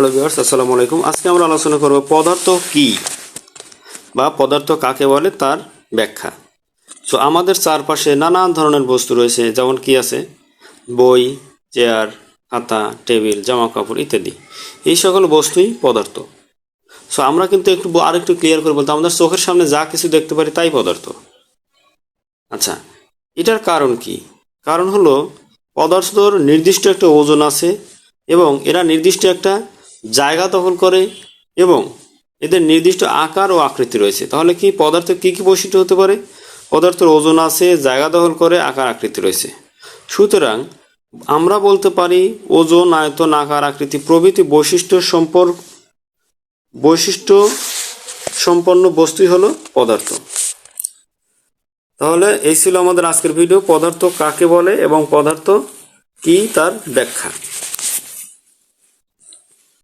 Hello viewers আসসালামু আলাইকুম। আজকে আমরা আলোচনা করব পদার্থ কি বা পদার্থ কাকে বলে তার ব্যাখ্যা। সো আমাদের চারপাশে নানান ধরনের বস্তু রয়েছে, যেমন কি আছে? বই, চেয়ার, খাতা, টেবিল জামা কাপড় ইত্যাদি। এই সকল বস্তুই পদার্থ। সো আমরা কিন্তু একটু ব- আরেকটু ক্লিয়ার করে বলতে, আমাদের চোখের সামনে যা কিছু দেখতে পারি তাই পদার্থ। আচ্ছা এটার কারণ কি? কারণ হলো, পদার্থর নির্দিষ্ট একটা ওজন আছে এবং এরা নির্দিষ্ট একটা জায়গা দখল করে এবং এদের নির্দিষ্ট আকার ও আকৃতি রয়েছে। তাহলে কি পদার্থ কি কি বৈশিষ্ট্য হতে পারে? পদার্থের ওজন আছে, জায়গা দখল করে, আকার আকৃতি রয়েছে। সুতরাং আমরা বলতে পারি ওজন, আয়তন, আকার, আকৃতি প্রভৃতি বৈশিষ্ট্য সম্পর্ক বৈশিষ্ট্য সম্পন্ন বস্তুই হলো পদার্থ। তাহলে এই ছিল আমাদের আজকের ভিডিও, পদার্থ কাকে বলে এবং পদার্থ কি তার ব্যাখ্যা।